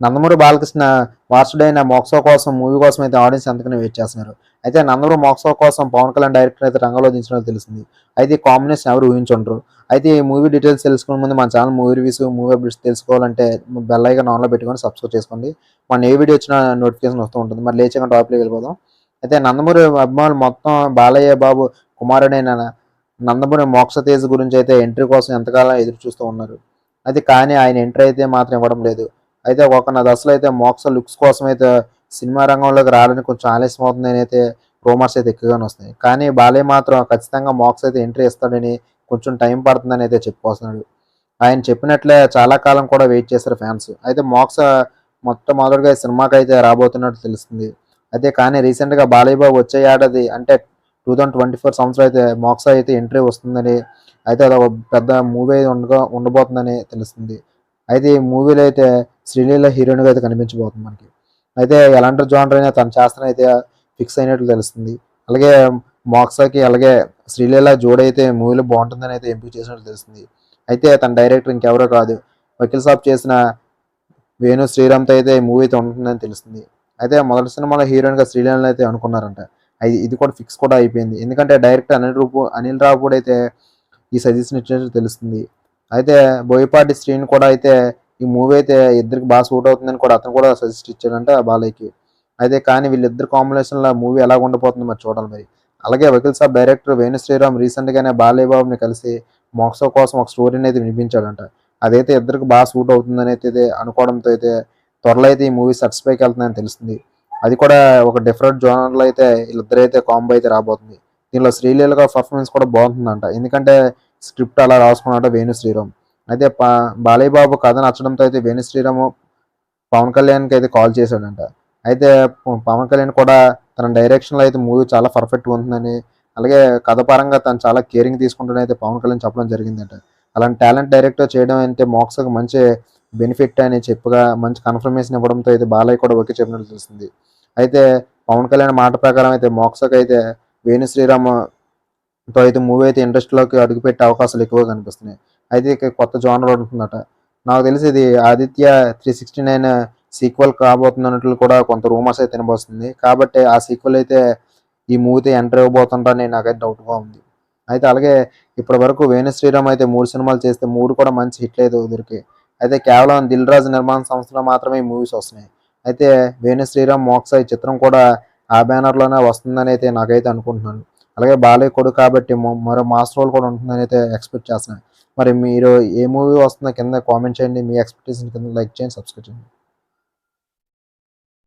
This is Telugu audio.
నందమూరి బాలకృష్ణ వారసుడైన మోక్సో కోసం మూవీ కోసం అయితే ఆడియన్స్ ఎంతకనే వెయిట్ చేస్తున్నారు. అయితే నందమూరి మోక్సో కోసం పవన్ కళ్యాణ్ డైరెక్టర్ అయితే రంగంలో దించినట్టు తెలిసింది అయితే ఈ కాంబినేషన్ ఎవరు ఊహించుంటారు అయితే ఈ మూవీ డీటెయిల్స్ తెలుసుకునే ముందు మన channel movie reviews movie updates తెలుసుకోవాలంటే బెల్ ఐకాన్ ఆన్లో పెట్టుకొని సబ్స్క్రైబ్ చేసుకోండి. మన ఏ వీడియో వచ్చినా నోటిఫికేషన్ వస్తూ ఉంటుంది. మరి లేచగా టాప్లోకి వెళ్ళిపోదాం. అయితే నందమూరి అభిమానులు మొత్తం బాలయ్య బాబు కుమారుడైన నందమూరి మోక్ష తేజ్ గురించి అయితే ఎంట్రీ కోసం ఎంతకాలం ఎదురు చూస్తూ ఉన్నారు? అయితే కానీ ఆయన ఎంట్రీ అయితే మాత్రం ఇవ్వడం లేదు. అయితే ఒక నా దశలో అయితే మోక్ష లుక్స్ కోసం అయితే సినిమా రంగంలోకి రావడానికి కొంచెం ఆలస్యం అవుతుందని అయితే రూమర్స్ అయితే ఎక్కువగానే వస్తున్నాయి. కానీ బాలయ్య మాత్రం ఖచ్చితంగా మోక్స్ అయితే ఎంట్రీ ఇస్తాడని కొంచెం టైం పడుతుందని అయితే చెప్పుకొస్తున్నాడు ఆయన చెప్పినట్లే చాలా కాలం కూడా వెయిట్ చేశారు ఫ్యాన్స్. అయితే మోక్స మొట్టమొదటిగా సినిమాకి అయితే రాబోతున్నట్టు తెలుస్తుంది. అయితే కానీ రీసెంట్గా బాలయ్య బాబు వచ్చే ఏడాది అంటే టూ థౌజండ్ ట్వంటీ ఫోర్ సంవత్సరం అయితే మోక్స అయితే ఎంట్రీ వస్తుందని అయితే అది ఒక పెద్ద మూవీ ఉండగా ఉండబోతుందని తెలుస్తుంది. అయితే ఈ మూవీలో అయితే శ్రీలీల హీరోయిన్గా అయితే కనిపించబోతుంది మనకి. అయితే ఎలాంటి జానర్ అయినా తను చేస్తున్న అయితే ఫిక్స్ అయినట్లు తెలుస్తుంది. అలాగే మోక్సాకి అలాగే శ్రీలీల జోడైతే మూవీలో బాగుంటుందని అయితే ఎంపిక చేసినట్లు తెలుస్తుంది. అయితే తన డైరెక్టర్ ఇంకెవరో కాదు. వకీల్ సాబ్ చేసిన వేణు శ్రీరామ్తో అయితే ఈ మూవీ అయితే ఉంటుందని తెలుస్తుంది. అయితే మొదటి సినిమాలో హీరోయిన్గా శ్రీలీలను అయితే అనుకున్నారంట. అది ఇది కూడా ఫిక్స్ కూడా అయిపోయింది. ఎందుకంటే డైరెక్టర్ అనిల్ రూపు అనిల్ రావు కూడా అయితే ఈ సజెషన్ ఇచ్చినట్టు తెలుస్తుంది. అయితే బోయపాటి శ్రీని కూడా అయితే ఈ మూవీ అయితే ఇద్దరికి బాగా సూట్ అవుతుందని కూడా అతను కూడా సజెస్ట్ ఇచ్చాడంట బాలయ్యకి. అయితే కానీ వీళ్ళిద్దరు కాంబినేషన్లో మూవీ ఎలా ఉండబోతుంది మరి చూడాలి మరి. అలాగే వకీల్ సాబ్ డైరెక్టర్ వేణు శ్రీరామ్ రీసెంట్గానే బాలయ్య బాబుని కలిసి మోక్సో కోసం ఒక స్టోరీని అయితే వినిపించాడంట. అదైతే ఇద్దరికి బాగా సూట్ అవుతుందని అయితే అనుకోవడంతో అయితే త్వరలో అయితే ఈ మూవీ సర్టిస్ఫైకి వెళ్తుందని తెలిసింది అది కూడా ఒక డిఫరెంట్ జోనర్లో అయితే వీళ్ళిద్దరైతే కాంబో అయితే రాబోతుంది. దీనిలో శ్రీలీలగా పర్ఫార్మెన్స్ కూడా బాగుంటుందంట. ఎందుకంటే స్క్రిప్ట్ అలా రాసుకున్నాడు వేణు శ్రీరామ్. అయితే పా కథ నచ్చడంతో అయితే వేణు శ్రీరామ్ పవన్ కళ్యాణ్కి అయితే కాల్ చేశాడంట. అయితే పవన్ కళ్యాణ్ కూడా తన డైరెక్షన్లో అయితే మూవీ చాలా పర్ఫెక్ట్గా ఉంటుందని అలాగే కథ పరంగా తను చాలా కేరింగ్ తీసుకుంటానని అయితే పవన్ కళ్యాణ్ చెప్పడం జరిగిందంట. అలాంటి టాలెంట్ డైరెక్టర్ చేయడం అంటే మోక్స్కి మంచి బెనిఫిట్ అని చెప్పగా మంచి కన్ఫర్మేషన్ ఇవ్వడంతో అయితే బాలయ్య కూడా ఓకే చెప్పినట్లు తెలిసింది అయితే పవన్ కళ్యాణ్ మాట ప్రకారం అయితే మోక్సకి అయితే వేణు శ్రీరామ్ తో అయితే మూవీ అయితే ఇండస్ట్రీలోకి అడుగుపెట్టే అవకాశాలు ఎక్కువగా కనిపిస్తున్నాయి. అయితే ఇక కొత్త జోనర్ ఉంటుందట. నాకు తెలిసి ఇది Aditya three sixty nine sequel కాబోతున్నట్లు కూడా కొంత రూమర్స్ అయితే వినబోస్తుంది కాబట్టి ఆ సీక్వెల్ అయితే ఈ మూవీతో ఎంటర్ అవ్వబోతుంటారని నాకైతే డౌట్గా ఉంది. అయితే అలాగే ఇప్పటి వరకు వేణు శ్రీరామ్ అయితే మూడు సినిమాలు చేస్తే మూడు కూడా మంచి హిట్ అయితే దొరికి అయితే కేవలం దిల్ రాజు నిర్మాణ సంస్థలో మాత్రమే ఈ మూవీస్ వస్తున్నాయి. అయితే వేణు శ్రీరామ్ మోక్స ఈ చిత్రం కూడా ఆ బ్యానర్లోనే వస్తుందని అయితే నాకైతే అనుకుంటున్నాను. అలాగే బాలయ్య కొడుకు కాబట్టి మరో మాస్ రోల్ కూడా ఉంటుందని అయితే ఎక్స్పెక్ట్ చేస్తున్నాను. మరి మీరు ఏ మూవీ వస్తుందో కింద కామెంట్ చేయండి. మీ ఎక్స్పెక్టేషన్ కింద లైక్ చేయండి సబ్స్క్రైబ్ చేయండి.